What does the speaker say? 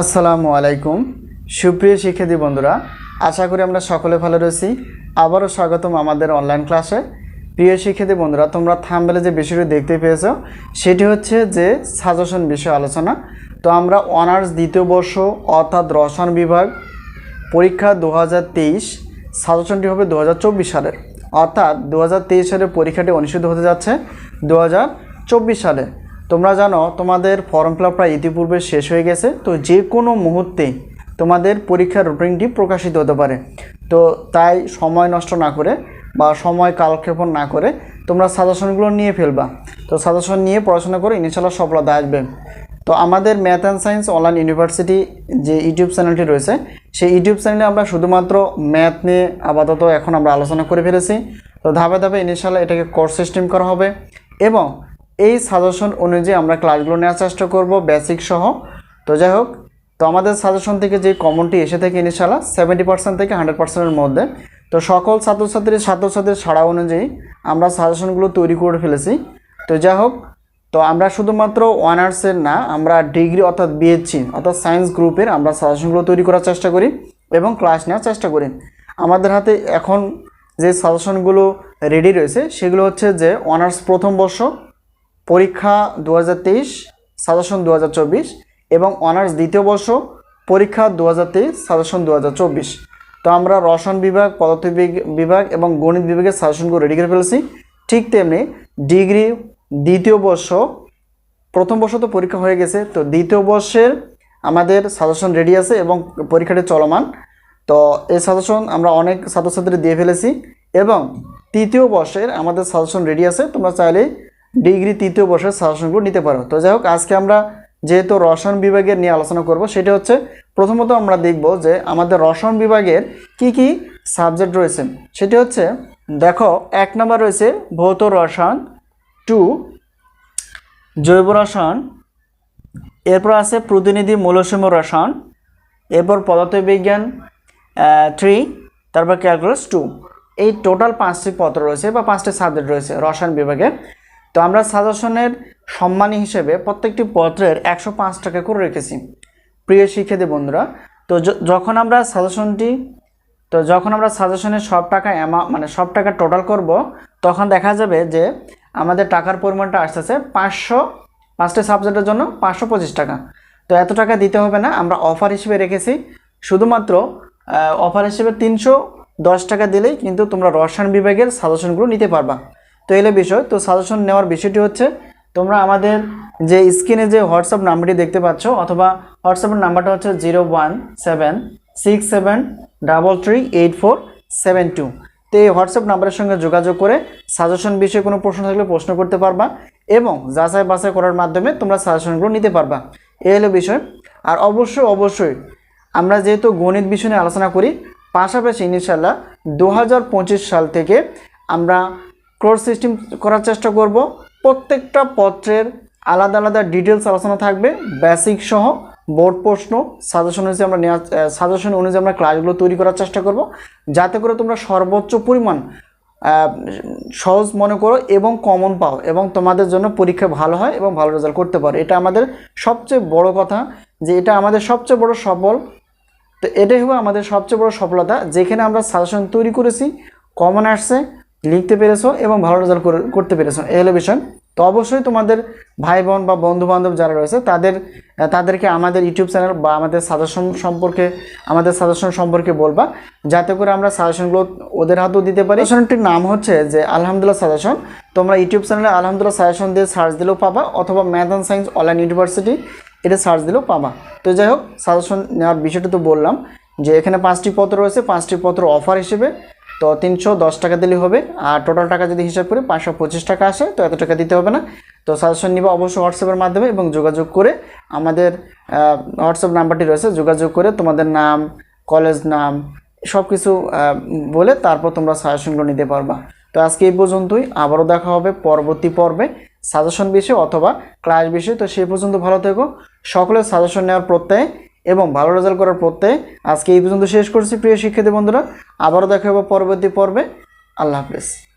আসসালামু আলাইকুম। সুপ্রিয় শিক্ষার্থী বন্ধুরা, আশা করি আমরা সকলে ভালো রয়েছি। আবারও স্বাগতম আমাদের অনলাইন ক্লাসে প্রিয় শিক্ষার্থী বন্ধুরা, তোমরা থামবেলে যে বিষয়টি দেখতে পেয়েছ, সেটি হচ্ছে যে সাজেশন বিষয় আলোচনা। তো আমরা অনার্স দ্বিতীয় বর্ষ অর্থাৎ রসায়ন বিভাগ পরীক্ষা দু হাজার তেইশ সাজেশনটি হবে দু হাজার চব্বিশ সালের। অর্থাৎ দু হাজার তেইশ সালের পরীক্ষাটি অনুষ্ঠিত হতে যাচ্ছে দু হাজার চব্বিশ সালে। তোমরা জানো, তোমাদের ফর্ম ফিল প্রায় ইতিপূর্বে শেষ হয়ে গেছে, তো যে কোনো মুহূর্তে তোমাদের পরীক্ষার রুটিনটি প্রকাশিত হতে পারে। তো তাই সময় নষ্ট না করে বা সময় কালক্ষেপণ না করে তোমরা সাজেশনগুলো নিয়ে ফেলবা। তো সাজেশন নিয়ে পড়াশোনা করে ইনশাল্লাহ সফলতা আসবে। তো আমাদের math and science online university যে ইউটিউব চ্যানেলটি রয়েছে, সেই ইউটিউব চ্যানেলে আমরা শুধুমাত্র ম্যাথ নিয়ে আপাতত এখন আমরা আলোচনা করে ফেলেছি। তো ধাপে ধাপে ইনিশিয়াল এটাকে কোর্স সিস্টেম করা হবে এবং এই সাজেশন অনুযায়ী আমরা ক্লাসগুলো নেওয়ার চেষ্টা করব বেসিক সহ। তো যাই হোক, তো আমাদের সাজেশন থেকে যে কমনটি এসে থাকে ইনিশাল্লাহ সেভেন্টি পার্সেন্ট থেকে হান্ড্রেড পার্সেন্টের মধ্যে। তো সকল ছাত্রছাত্রীর ছাত্রছাত্রীর ছাড়া অনুযায়ী আমরা সাজেশনগুলো তৈরি করে ফেলেছি। তো যাই হোক, তো আমরা শুধুমাত্র অনার্সের না, আমরা ডিগ্রি অর্থাৎ বিএসসি অর্থাৎ সায়েন্স গ্রুপের আমরা সাজেশনগুলো তৈরি করার চেষ্টা করি এবং ক্লাস নেওয়ার চেষ্টা করি। আমাদের হাতে এখন যে সাজেশনগুলো রেডি রয়েছে, সেগুলো হচ্ছে যে অনার্স প্রথম বর্ষ পরীক্ষা দু হাজার তেইশ, সাজেশন দু হাজার চব্বিশ এবং অনার্স দ্বিতীয় বর্ষ পরীক্ষা দু হাজার তেইশ, সাজেশন দু হাজার চব্বিশ। তো আমরা রসায়ন বিভাগ, পদার্থ বিভাগ এবং গণিত বিভাগের সাজেশনগুলো রেডি করে ফেলেছি। ঠিক তেমনি ডিগ্রি দ্বিতীয় বর্ষ, প্রথম বর্ষ তো পরীক্ষা হয়ে গেছে, তো দ্বিতীয় বর্ষের আমাদের সাজেশন রেডি আছে এবং পরীক্ষাটি চলমান। তো এই সাজেশন আমরা অনেক ছাত্রছাত্রী দিয়ে ফেলেছি এবং তৃতীয় বর্ষের আমাদের সাজেশন রেডি আছে, তোমরা চাইলে ডিগ্রি তৃতীয় বর্ষের সাজেশনগুলো নিতে পারো। তো যাই হোক, আজকে আমরা যেহেতু রসায়ন বিভাগের নিয়ে আলোচনা করব, সেটা হচ্ছে প্রথমত আমরা দেখব যে আমাদের রসায়ন বিভাগের কি কি সাবজেক্ট রয়েছে। সেটি হচ্ছে, দেখো, এক নম্বর রয়েছে ভৌত রসায়ন, টু, জৈব রসায়ন, এরপর আছে প্রতিনিধি মৌলসীম রসায়ন, এরপর পদার্থবিজ্ঞান থ্রি তারপর ক্যালকুলাস টু এই টোটাল পাঁচটি পত্র রয়েছে বা পাঁচটি সাবজেক্ট রয়েছে রসায়ন বিভাগে তো আমরা সাজেশনের সম্মানী হিসেবে প্রত্যেকটি পত্রের একশো পাঁচ টাকা করে রেখেছি। প্রিয় শিক্ষার্থী বন্ধুরা, তো যখন আমরা সাজেশনটি তো যখন আমরা সাজেশনের সব টাকা অ্যামা মানে সব টাকা টোটাল করব, তখন দেখা যাবে যে আমাদের টাকার পরিমাণটা আসতেছে পাঁচশো, পাঁচটা সাবজেক্টের জন্য পাঁচশো পঁচিশ টাকা। তো এত টাকা দিতে হবে না, আমরা অফার হিসেবে রেখেছি। শুধুমাত্র অফার হিসেবে তিনশো দশ টাকা দিলেই কিন্তু তোমরা রসায়ন বিভাগের সাজেশনগুলো নিতে পারবা। তো এলে বিষয়, তো সাজেশন নেওয়ার বিষয়টি হচ্ছে, তোমরা আমাদের যে স্ক্রিনে যে হোয়াটসঅ্যাপ নাম্বারটি দেখতে পাচ্ছ, অথবা হোয়াটসঅ্যাপের নাম্বারটা হচ্ছে zero one seven six seven double three eight four seven two তো এই হোয়াটসঅ্যাপ নাম্বারের সঙ্গে যোগাযোগ করে সাজেশন বিষয়ে কোনো প্রশ্ন থাকলে প্রশ্ন করতে পারবা এবং যাচাই বাছাই করার মাধ্যমে তোমরা সাজেশনগুলো নিতে পারবা। এই হলো বিষয়। আর অবশ্যই অবশ্যই আমরা যেহেতু গণিত বিষয় নিয়ে আলোচনা করি, পাশাপাশি ইনশাল্লাহ দু সাল থেকে আমরা কোর্স সিস্টেম করার চেষ্টা করব। প্রত্যেকটা পত্রের আলাদা আলাদা ডিটেলস আলোচনা থাকবে, বেসিক সহ বোর্ড প্রশ্ন, সাজেশন অনুযায়ী আমরা নেওয়ার সাজেশন অনুযায়ী আমরা ক্লাসগুলো তৈরি করার চেষ্টা করব। যাতে করে তোমরা সর্বোচ্চ পরিমাণ সহজ মনে করো এবং কমন পাও এবং তোমাদের জন্য পরীক্ষা ভালো হয় এবং ভালো রেজাল্ট করতে পারো। এটা আমাদের সবচেয়ে বড় কথা যে এটা আমাদের সবচেয়ে বড় সফল, তো এটাই হবে আমাদের সবচেয়ে বড় সফলতা। যেখানে আমরা সাজেশন তৈরি করেছি কমন আসছে লিখতে পেরেছ এবং ভালো রেজাল্ট করতে পেরেছ। বিষয়। তো অবশ্যই তোমাদের ভাই বোন বা বন্ধু বান্ধব যারা রয়েছে, তাদের তাদেরকে আমাদের ইউটিউব চ্যানেল বা আমাদের সাজেশন সম্পর্কে, আমাদের সাজেশন সম্পর্কে বলবা, যাতে করে আমরা সাজেশনগুলো ওদের হাতেও দিতে পারি। সাজেশনটির নাম হচ্ছে যে, আলহামদুলিল্লাহ সাজেশন তোমরা ইউটিউব চ্যানেলে আলহামদুলিল্লাহ সাজেশন দিয়ে সার্চ দিলেও পাবা, অথবা math and science online university এটা সার্চ দিলেও পাবা। তো যাই হোক সাজেশন নেওয়ার বিষয়টা তো বললাম, যে এখানে পাঁচটি পত্র রয়েছে, পাঁচটি পত্র অফার হিসেবে। তো তিনশো দশ টাকা দিলে হবে। আর টোটাল টাকা যদি হিসাব করি, পাঁচশো পঁচিশ টাকা আসে, তো এত টাকা দিতে হবে না। তো সাজেশন নিবা অবশ্যই হোয়াটসঅ্যাপের মাধ্যমে এবং যোগাযোগ করে আমাদের হোয়াটসঅ্যাপ নাম্বারটি রয়েছে। যোগাযোগ করে তোমাদের নাম কলেজ নাম সব কিছু বলে তারপর তোমরা সাজেশনগুলো নিতে পারবা। তো আজকে এই পর্যন্তই। আবারও দেখা হবে পরবর্তী পর্বে সাজেশন বিষয় অথবা ক্লাস বিষয়। তো সেই পর্যন্ত ভালো থেকো। সকলের সাজেশন নেওয়ার প্রত্যয়ে এবং ভালো রেজাল্ট করার প্রত্যয়ে আজকে এই পর্যন্ত শেষ করছি, প্রিয় শিক্ষার্থী বন্ধুরা। আবারও দেখা হবে পরবর্তী পর্বে। আল্লাহ হাফেজ।